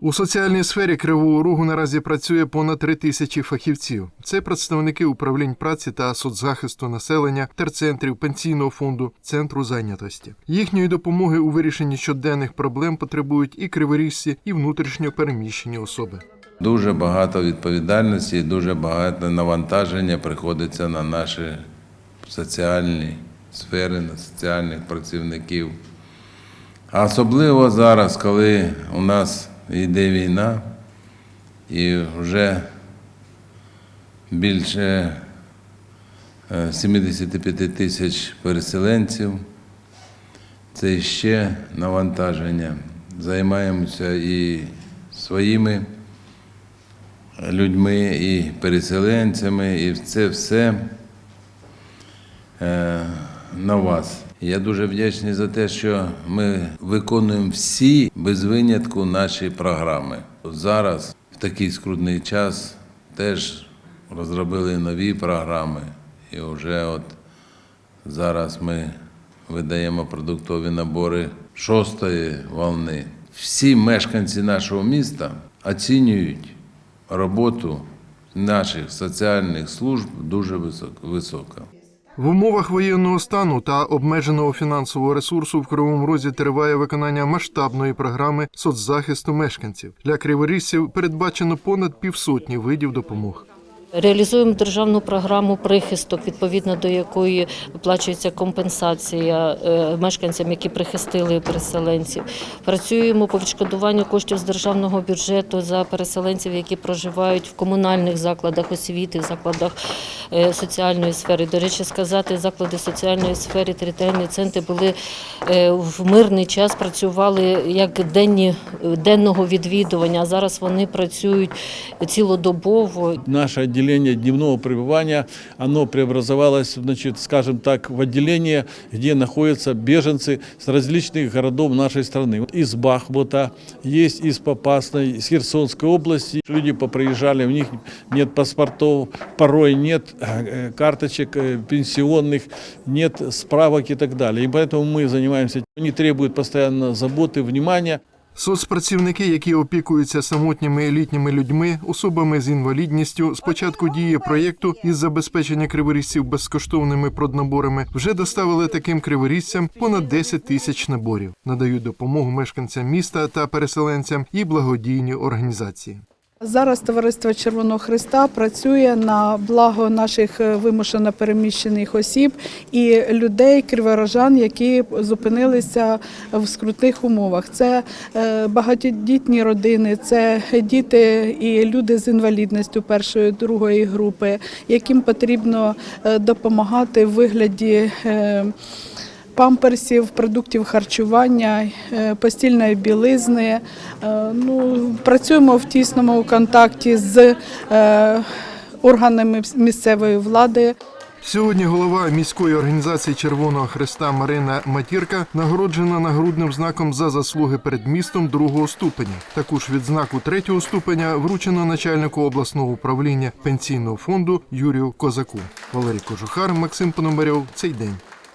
У соціальній сфері Кривого Рогу наразі працює понад три тисячі фахівців. Це представники управлінь праці та соцзахисту населення, терцентрів, пенсійного фонду, центру зайнятості. Їхньої допомоги у вирішенні щоденних проблем потребують і криворіжці, і внутрішньо переміщені особи. Дуже багато відповідальності, дуже багато навантаження приходиться на наші соціальні сфери, на соціальних працівників. А особливо зараз, коли у нас йде війна, і вже більше е, 75 тисяч переселенців, це ще навантаження. Займаємося і своїми людьми, і переселенцями, і це все е, на вас. Я дуже вдячний за те, що ми виконуємо всі без винятку наші програми. Зараз, в такий скрутний час, теж розробили нові програми. І вже от зараз ми видаємо продуктові набори шостої волни. Всі мешканці нашого міста оцінюють роботу наших соціальних служб дуже висок- високо. В умовах воєнного стану та обмеженого фінансового ресурсу в Кривому Розі триває виконання масштабної програми соцзахисту мешканців. Для криворіжців передбачено понад півсотні видів допомог. Реалізуємо державну програму прихисток, відповідно до якої виплачується компенсація е, мешканцям, які прихистили переселенців. Працюємо по відшкодуванню коштів з державного бюджету за переселенців, які проживають в комунальних закладах освіти, закладах е, соціальної сфери. До речі, сказати, заклади соціальної сфери, територіальні центри були е, в мирний час, працювали як денні денного відвідування. А зараз вони працюють цілодобово. Наше отделение дневного пребывания, оно преобразовалось, значит, скажем так, в отделение, где находятся беженцы с различных городов нашей страны. Из Бахмута, есть из Попасной, из Херсонской области. Люди поприезжали, у них нет паспортов, порой нет э, карточек э, пенсионных, нет справок и так далее. И поэтому мы занимаемся. Они требуют постоянно заботы, внимания. Соцпрацівники, які опікуються самотніми літніми людьми, особами з інвалідністю, з початку дії проєкту із забезпечення криворіжців безкоштовними проднаборами, вже доставили таким криворіжцям понад 10 тисяч наборів. Надають допомогу мешканцям міста та переселенцям і благодійні організації. Зараз товариство Червоного Христа працює на благо наших е, вимушено переміщених осіб і людей, криворожан, які зупинилися в скрутних умовах. Це е, багатодітні родини, це діти і люди з інвалідністю першої другої групи, яким потрібно е, допомагати в вигляді. Памперсів, продуктів харчування, е, постільної білизни. Е, Ну, працюємо в тісному контакті з е, органами місцевої влади. Сьогодні голова міської організації Червоного Христа Марина Матірка нагороджена нагрудним знаком за заслуги перед містом другого ступеня. Таку ж відзнаку третього ступеня вручено начальнику обласного управління пенсійного фонду Юрію Козаку. Валерій Кожухар, Максим Пономарьов. Цей день.